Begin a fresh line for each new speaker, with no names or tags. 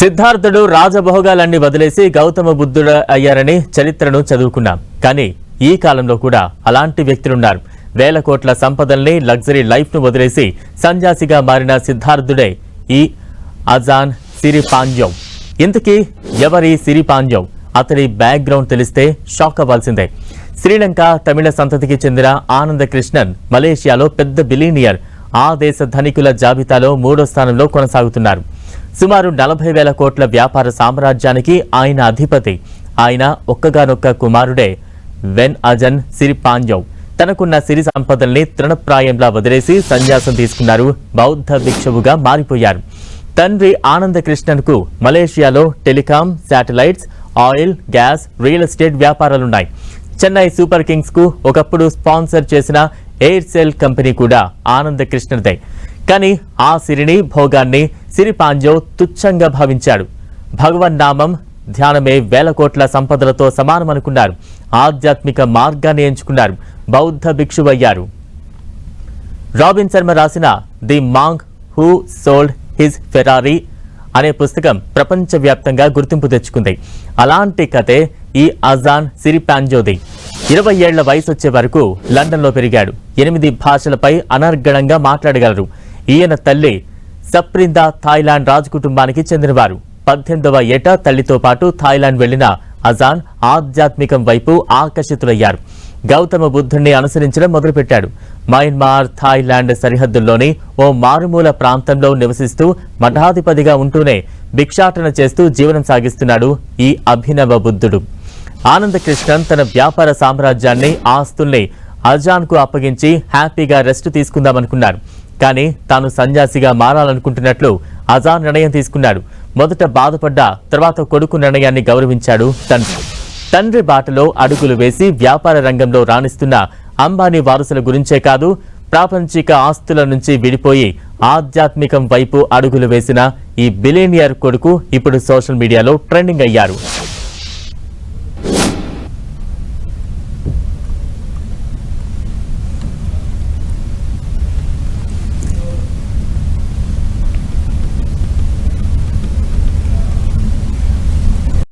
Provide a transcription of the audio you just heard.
సిద్ధార్థుడు రాజభోగాలన్నీ వదిలేసి గౌతమ బుద్ధుడు అయ్యారని చరిత్రను చదువుకున్నాం. కానీ ఈ కాలంలో కూడా అలాంటి వ్యక్తులున్నారు. వేల కోట్ల సంపదల్ని లగ్జరీ లైఫ్ను వదిలేసి సన్యాసిగా మారిన సిద్ధార్థుడే ఈ అజాన్ సిరిపాంజ్యం ఇంతకీ ఎవరి సిరిపాంజ్యం అతడి బ్యాక్గ్రౌండ్ తెలిస్తే షాక్ అవ్వాల్సిందే. శ్రీలంక తమిళ సంతతికి చెందిన ఆనంద కృష్ణన్ మలేషియాలో పెద్ద బిలీనియర్ ఆ దేశ ధనికుల జాబితాలో మూడో స్థానంలో కొనసాగుతున్నారు. సుమారు నలభై వేల కోట్ల వ్యాపార సామ్రాజ్యానికి ఆయన అధిపతి. ఆయన ఒక్కగానొక్క కుమారుడే. వెన్ అజన్ సిరి పాంజౌ తనకున్న సిరి సంపదల్ని తృణప్రాయంలా వదిలేసి సన్యాసం తీసుకున్నారు. బౌద్ధ భిక్షువుగా మారిపోయారు. తండ్రి ఆనంద కృష్ణన్కు మలేషియాలో telecom satellites oil gas real estate వ్యాపారాలున్నాయి. Chennai super కింగ్స్కు ఒకప్పుడు స్పాన్సర్ చేసిన ఎయిర్సెల్ కంపెనీ కూడా ఆనంద కానీ ఆ సిరిని భోగాన్ని సిరిపాంజో తుచ్చంగా భావించాడు. భగవన్ నామం ధ్యానమే వేల కోట్ల సంపదలతో సమానమనుకున్నారు. ఆధ్యాత్మిక మార్గాన్ని ఎంచుకున్నారు. బౌద్ధ భిక్షువయ్యారు. రాబిన్ శర్మ రాసిన the monk who sold his Ferrari అనే పుస్తకం ప్రపంచవ్యాప్తంగా గుర్తింపు తెచ్చుకుంది. అలాంటి కథే ఈ అజాన్ సిరిపాంజోది ఇరవై ఏళ్ళ వయసు వచ్చే వరకు లండన్లో పెరిగాడు. ఎనిమిది భాషలపై అనర్గళంగా మాట్లాడగలరు. ఈయన తల్లి సప్రిందా థాయిలాండ్ రాజు కుటుంబానికి చెందినవారు. పద్దెనిమిదవ ఏట తల్లితో పాటు థాయిలాండ్ వెళ్ళిన అజాన్ ఆధ్యాత్మికం వైపు ఆకర్షితులయ్యారు. గౌతమ బుద్ధుణ్ణి అనుసరించడం మొదలుపెట్టాడు. మయన్మార్ థాయిలాండ్ సరిహద్దుల్లోని ఓ మారుమూల ప్రాంతంలో నివసిస్తూ మఠాధిపతిగా ఉంటూనే భిక్షాటన చేస్తూ జీవనం సాగిస్తున్నాడు ఈ అభినవ బుద్ధుడు. ఆనంద కృష్ణన్ తన వ్యాపార సామ్రాజ్యాన్ని ఆస్తుల్ని అజాన్కు అప్పగించి హ్యాపీగా రెస్ట్ తీసుకుందామనుకున్నారు. కానీ తాను సన్యాసిగా మారాలనుకుంటున్నట్లు అజాన్ నిర్ణయం తీసుకున్నాడు. మొదట బాధపడ్డ తర్వాత కొడుకు నిర్ణయాన్ని గౌరవించాడు తండ్రి. తండ్రి బాటలో అడుగులు వేసి వ్యాపార రంగంలో రాణిస్తున్న అంబానీ వారసుల గురించే కాదు ప్రాపంచిక ఆస్తుల నుంచి విడిపోయి ఆధ్యాత్మికం వైపు అడుగులు వేసిన ఈ బిలేనియర్ కొడుకు ఇప్పుడు సోషల్ మీడియాలో ట్రెండింగ్ అయ్యారు.